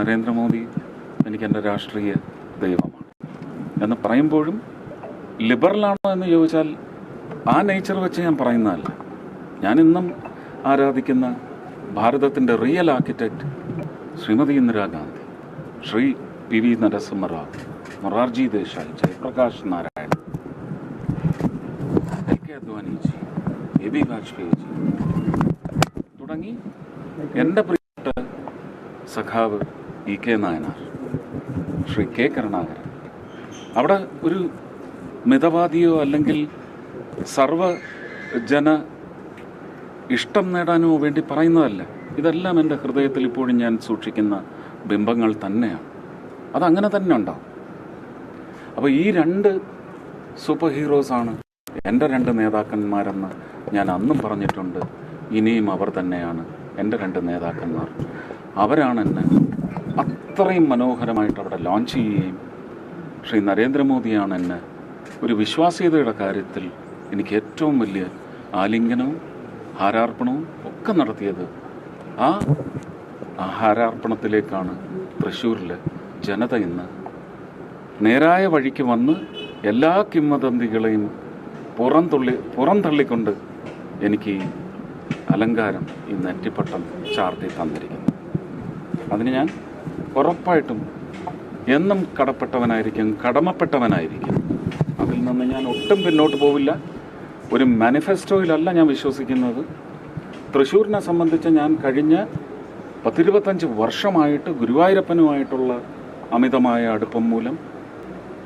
നരേന്ദ്രമോദി എനിക്ക് എന്റെ രാഷ്ട്രീയ ദൈവമാണ്. എന്ന് പറയുമ്പോഴും ലിബറലാണോ എന്ന് ചോദിച്ചാൽ ആ നേച്ചർ വെച്ച് ഞാൻ പറയുന്നതല്ല. ഞാൻ ആരാധിക്കുന്ന ഭാരതത്തിന്റെ real architect Shrimati Indira Gandhi Shri P V Narasimha Rao Morarji Desai Jayaprakash Narayan L K Advaniji A B Vajpayeeji തുടങ്ങി എന്റെ പ്രിയപ്പെട്ട സഖാവ് E K Nayanar Shri K Karunakaran. അവിടെ ഒരു മിതവാദിയോ അല്ലെങ്കിൽ സർവ ജന ഇഷ്ടം നേടാനോ വേണ്ടി പറയുന്നതല്ല. ഇതെല്ലാം എന്റെ ഹൃദയത്തിൽ ഇപ്പോഴും ഞാൻ സൂക്ഷിക്കുന്ന ബിംബങ്ങൾ തന്നെയാണ്. അതങ്ങനെ തന്നെ ഉണ്ടാവും. അപ്പോൾ ഈ രണ്ട് സൂപ്പർ ഹീറോസാണ് എന്റെ രണ്ട് നേതാക്കന്മാരെന്ന് ഞാൻ അന്നും പറഞ്ഞിട്ടുണ്ട്. ഇനിയും അവർ തന്നെയാണ് എന്റെ രണ്ട് നേതാക്കന്മാർ. അവരാണ് എന്നെ അത്രയും മനോഹരമായിട്ട് അവിടെ ലോഞ്ച് ചെയ്യുകയും ശ്രീ നരേന്ദ്രമോദിയാണ് എന്നെ ഒരു വിശ്വാസ്യതയുടെ കാര്യത്തിൽ എനിക്ക് ഏറ്റവും വലിയ ആലിംഗനവും ഹാരാർപ്പണവും ഒക്കെ നടത്തിയത് ആ ഹാരാർപ്പണത്തിലേക്കാണ് തൃശ്ശൂരിലെ ജനത ഇന്ന്. നേരായ വഴിക്ക് വന്ന് എല്ലാ കിംവദന്തികളെയും പുറംതുള്ളി പുറംതള്ളിക്കൊണ്ട് എനിക്ക് ഈ അലങ്കാരം ഈ നെറ്റിപ്പട്ടം ചാർത്തി തന്നിരിക്കുന്നു. അതിന് ഞാൻ ഉറപ്പായിട്ടും എന്നും കടപ്പെട്ടവനായിരിക്കും കടമപ്പെട്ടവനായിരിക്കും. അതിൽ നിന്ന് ഞാൻ ഒട്ടും പിന്നോട്ട് പോവില്ല. ഒരു മാനിഫെസ്റ്റോയിലല്ല ഞാൻ വിശ്വസിക്കുന്നത്. തൃശ്ശൂരിനെ സംബന്ധിച്ച് ഞാൻ കഴിഞ്ഞ പത്തിരുപത്തഞ്ച് വർഷമായിട്ട് ഗുരുവായൂരപ്പനുമായിട്ടുള്ള അമിതമായ അടുപ്പം മൂലം.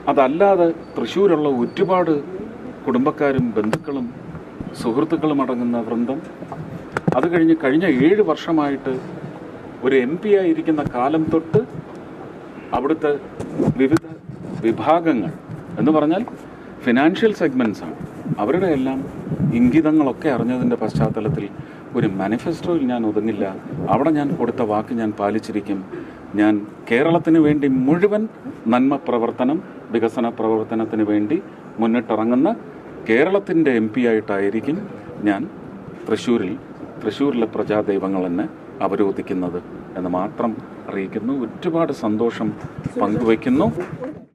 അതല്ലാതെ തൃശ്ശൂരുള്ള ഒരുപാട് കുടുംബക്കാരും ബന്ധുക്കളും സുഹൃത്തുക്കളും അടങ്ങുന്ന വൃന്ദം. അത് കഴിഞ്ഞ് കഴിഞ്ഞ ഏഴ് വർഷമായിട്ട് ഒരു എം പി ആയിരിക്കുന്ന കാലം തൊട്ട് അവിടുത്തെ വിവിധ വിഭാഗങ്ങൾ എന്ന് പറഞ്ഞാൽ ഫിനാൻഷ്യൽ സെഗ്മെൻസാണ് അവരുടെ എല്ലാം ഇംഗിതങ്ങളൊക്കെ അറിഞ്ഞതിന്റെ പശ്ചാത്തലത്തിൽ ഒരു മാനിഫെസ്റ്റോയിൽ ഞാൻ ഒതുങ്ങില്ല. അവിടെ ഞാൻ കൊടുത്ത വാക്ക് ഞാൻ പാലിച്ചിരിക്കും. ഞാൻ കേരളത്തിന് വേണ്ടി മുഴുവൻ നന്മ പ്രവർത്തനം വികസന പ്രവർത്തനത്തിന് വേണ്ടി മുന്നിട്ടിറങ്ങുന്ന കേരളത്തിന്റെ എം പി ആയിട്ടായിരിക്കും ഞാൻ തൃശ്ശൂരിൽ തൃശ്ശൂരിലെ പ്രജാദൈവങ്ങൾ എന്നെ അവരോധിക്കുന്നത് എന്ന് മാത്രം അറിയിക്കുന്നു. ഒരുപാട് സന്തോഷം പങ്കുവയ്ക്കുന്നു.